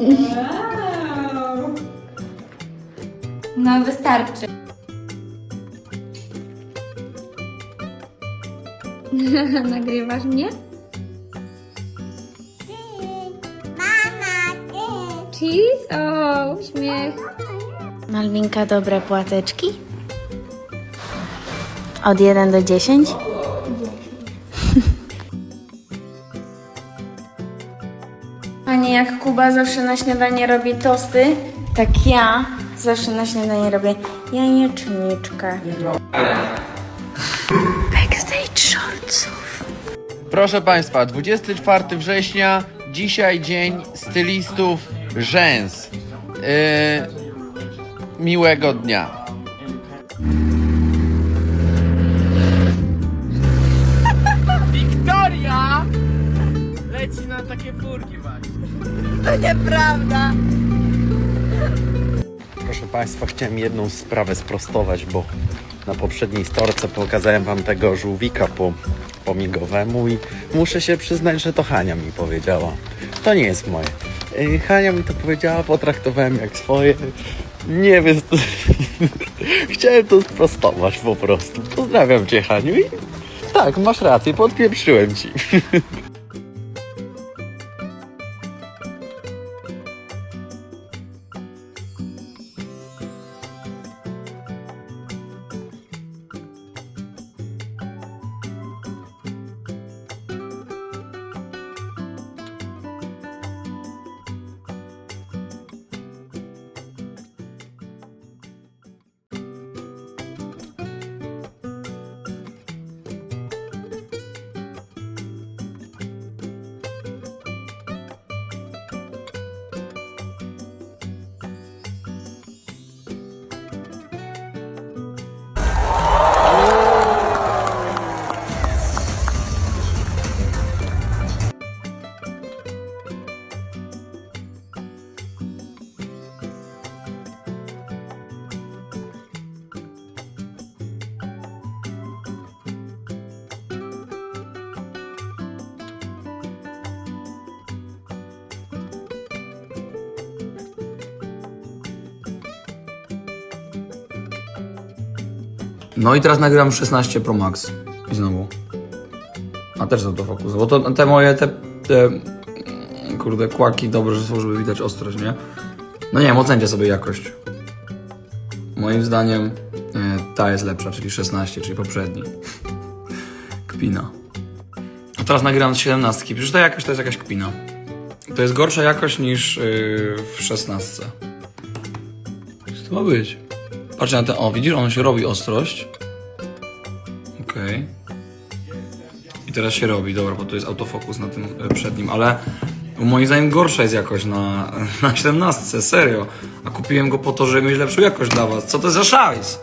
Wow. No wystarczy. Nagrywasz mnie? Mama, ty. Cheese? O, uśmiech. Malwinka, dobre płateczki? Od 1 do 10? Jak Kuba zawsze na śniadanie robi tosty, tak ja zawsze na śniadanie robię jajeczniczkę. Backstage shortsów. Proszę Państwa, 24 września, dzisiaj dzień stylistów rzęs. Yy, miłego dnia. Leci na takie furki właśnie. Proszę Państwa, chciałem jedną sprawę sprostować, bo na poprzedniej storce pokazałem Wam tego żółwika po, po migowemu i muszę się przyznać, że to Hania mi powiedziała. To nie jest moje. Y, Hania mi to powiedziała, potraktowałem jak swoje. Nie wiem, to... chciałem to sprostować po prostu. Pozdrawiam Cię, Haniu. I tak, masz rację, podpieprzyłem Ci. No i teraz nagrywam 16 Pro Max. I znowu. A też z autofokus. Bo to te moje, te, te mm, kurde, kłaki dobrze są, żeby widać ostrość, nie? No nie wiem, ocencie sobie jakość. Moim zdaniem ta jest lepsza, czyli 16, czyli poprzedni. Kpina. A teraz nagrywam z 17. Przecież ta jakość to jest jakaś kpina. To jest gorsza jakość niż yy, w 16. Co to ma być? Patrz na ten, o widzisz, on się robi ostrość. Okej. I teraz się robi, dobra, bo to jest autofokus na tym e, przednim, ale moim zdaniem gorsza jest jakość na, na 17, serio. A kupiłem go po to, żeby mieć lepszą jakość dla was. Co to za szajs?